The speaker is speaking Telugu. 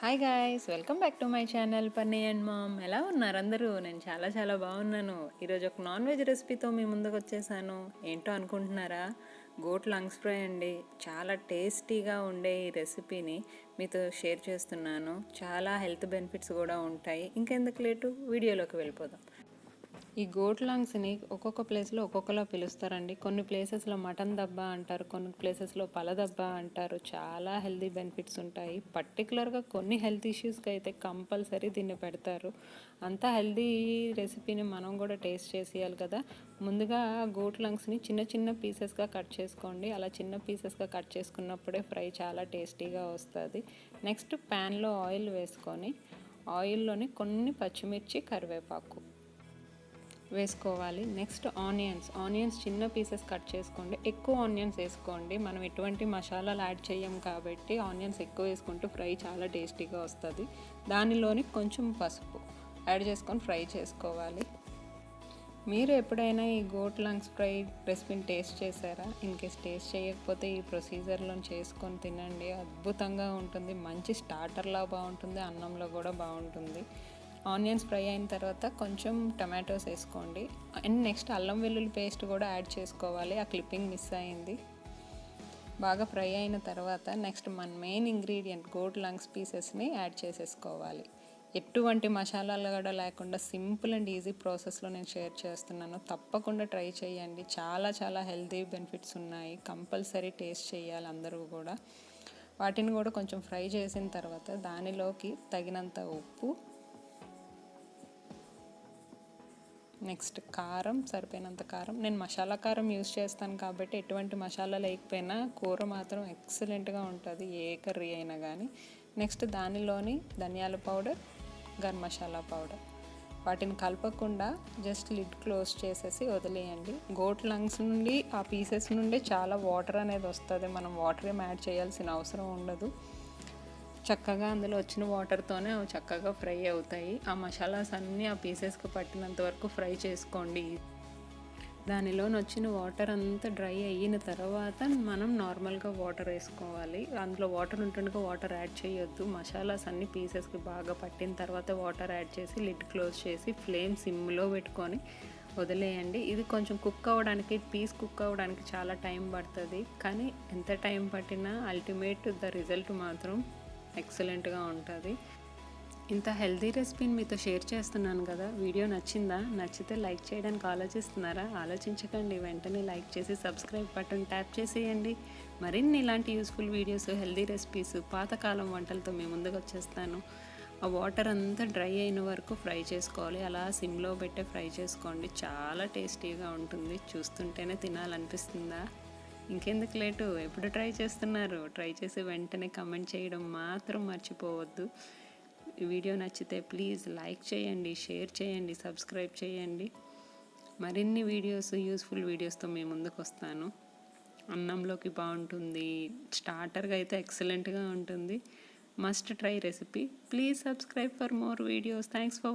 Hi guys welcome back to my channel funny and mom ఎలా ఉన్నారు అందరూ? నేను చాలా చాలా బాగున్నాను. ఈరోజు ఒక నాన్ వెజ్ రెసిపీతో మీ ముందుకు వచ్చేసాను. ఏంటో అనుకుంటున్నారా? గోట్ లంగ్స్ ఫ్రై అండి. చాలా టేస్టీగా ఉండే ఈ రెసిపీని మీతో షేర్ చేస్తున్నాను. చాలా హెల్త్ బెనిఫిట్స్ కూడా ఉంటాయి. ఇంకెందుకు లేటు? వీడియోలోకి వెళ్ళిపోదాం. ఈ గోట్ లాంగ్స్ని ఒక్కొక్క ప్లేస్లో ఒక్కొక్కలా పిలుస్తారండి. కొన్ని ప్లేసెస్లో మటన్ దబ్బ అంటారు కొన్ని ప్లేసెస్లో పల దబ్బ అంటారు. చాలా హెల్తీ బెనిఫిట్స్ ఉంటాయి. పర్టికులర్గా కొన్ని హెల్త్ ఇష్యూస్కి అయితే కంపల్సరీ దీన్ని పెడతారు. అంత హెల్తీ రెసిపీని మనం కూడా టేస్ట్ చేసేయాలి కదా. ముందుగా గోట్ లంగ్స్ని చిన్న చిన్న పీసెస్గా కట్ చేసుకోండి. అలా చిన్న పీసెస్గా కట్ చేసుకున్నప్పుడే ఫ్రై చాలా టేస్టీగా వస్తుంది. నెక్స్ట్ ప్యాన్లో ఆయిల్ వేసుకొని ఆయిల్లోని కొన్ని పచ్చిమిర్చి కరివేపాకు. వేసుకోవాలి. నెక్స్ట్ ఆనియన్స్ ఆనియన్స్ చిన్న పీసెస్ కట్ చేసుకోండి. ఎక్కువ ఆనియన్స్ వేసుకోండి. మనం ఎటువంటి మసాలాలు యాడ్ చేయం కాబట్టి ఆనియన్స్ ఎక్కువ వేసుకుంటూ ఫ్రై చాలా టేస్టీగా వస్తుంది. దానిలోని కొంచెం పసుపు యాడ్ చేసుకొని ఫ్రై చేసుకోవాలి. మీరు ఎప్పుడైనా ఈ గోట్ లంగ్స్ ఫ్రై రెసిపీని టేస్ట్ చేశారా? ఇన్కేస్ టేస్ట్ చేయకపోతే ఈ ప్రొసీజర్లో చేసుకొని తినండి. అద్భుతంగా ఉంటుంది. మంచి స్టార్టర్లా బాగుంటుంది. అన్నంలో కూడా బాగుంటుంది. ఆనియన్స్ ఫ్రై అయిన తర్వాత కొంచెం టమాటోస్ వేసుకోండి. అండ్ నెక్స్ట్ అల్లం వెల్లుల్లి పేస్ట్ కూడా యాడ్ చేసుకోవాలి. ఆ క్లిప్పింగ్ మిస్ అయింది. బాగా ఫ్రై అయిన తర్వాత నెక్స్ట్ మన మెయిన్ ఇంగ్రీడియంట్ గోట్ లంగ్స్ పీసెస్ని యాడ్ చేసేసుకోవాలి. ఎటువంటి మసాలాలు కూడా లేకుండా సింపుల్ అండ్ ఈజీ ప్రాసెస్లో నేను షేర్ చేస్తున్నాను. తప్పకుండా ట్రై చేయండి. చాలా చాలా హెల్తీ బెనిఫిట్స్ ఉన్నాయి. కంపల్సరీ టేస్ట్ చేయాలి అందరూ కూడా. వాటిని కూడా కొంచెం ఫ్రై చేసిన తర్వాత దానిలోకి తగినంత ఉప్పు నెక్స్ట్ కారం సరిపోయినంత కారం. నేను మసాలా కారం యూస్ చేస్తాను కాబట్టి ఎటువంటి మసాలా లేకపోయినా కూర మాత్రం ఎక్సలెంట్గా ఉంటుంది ఏ కర్రీ అయినా కానీ. నెక్స్ట్ దానిలోని ధనియాల పౌడర్ గరం మసాలా పౌడర్. వాటిని కలపకుండా జస్ట్ లిడ్ క్లోజ్ చేసేసి వదిలేయండి. గోట్ లంగ్స్ నుండి ఆ పీసెస్ నుండి చాలా వాటర్ అనేది వస్తుంది. మనం వాటర్ ఏం యాడ్ చేయాల్సిన అవసరం ఉండదు. చక్కగా అందులో వచ్చిన వాటర్తోనే అవి చక్కగా ఫ్రై అవుతాయి. ఆ మసాలాస్ అన్నీ ఆ పీసెస్కి పట్టినంత వరకు ఫ్రై చేసుకోండి. దానిలోని వచ్చిన వాటర్ అంతా డ్రై అయిన తర్వాత మనం నార్మల్గా వాటర్ వేసుకోవాలి. అందులో వాటర్ ఉంటుండగా వాటర్ యాడ్ చేయొద్దు. మసాలాస్ అన్ని పీసెస్కి బాగా పట్టిన తర్వాత వాటర్ యాడ్ చేసి లిడ్ క్లోజ్ చేసి ఫ్లేమ్ సిమ్లో పెట్టుకొని వదిలేయండి. ఇది కొంచెం కుక్ అవ్వడానికి పీస్ కుక్ అవ్వడానికి చాలా టైం పడుతుంది. కానీ ఎంత టైం పట్టినా అల్టిమేట్ ద రిజల్ట్ మాత్రం ఎక్సలెంట్గా ఉంటుంది. ఇంత హెల్దీ రెసిపీని మీతో షేర్ చేస్తున్నాను కదా వీడియో నచ్చిందా? నచ్చితే లైక్ చేయడానికి ఆలోచిస్తున్నారా? ఆలోచించకండి వెంటనే లైక్ చేసి సబ్స్క్రైబ్ బటన్ ట్యాప్ చేసేయండి. మరిన్ని ఇలాంటి యూస్ఫుల్ వీడియోస్ హెల్దీ రెసిపీస్ పాతకాలం వంటలతో మేము ముందుకు వచ్చేస్తాను. ఆ వాటర్ అంతా డ్రై అయిన వరకు ఫ్రై చేసుకోవాలి. అలా సిమ్లో పెట్టే ఫ్రై చేసుకోండి. చాలా టేస్టీగా ఉంటుంది. చూస్తుంటేనే తినాలనిపిస్తుందా? ఇంకెందుకు లేటు? ఎప్పుడు ట్రై చేస్తున్నారు? ట్రై చేసి వెంటనే కమెంట్ చేయడం మాత్రం మర్చిపోవద్దు. వీడియో నచ్చితే ప్లీజ్ లైక్ చేయండి షేర్ చేయండి సబ్స్క్రైబ్ చేయండి. మరిన్ని వీడియోస్ యూస్ఫుల్ వీడియోస్తో మేము ముందుకు వస్తాను అన్నంలోకి బాగుంటుంది. స్టార్టర్గా అయితే ఎక్సలెంట్గా ఉంటుంది. Must try recipe. Please subscribe for more videos. Thanks for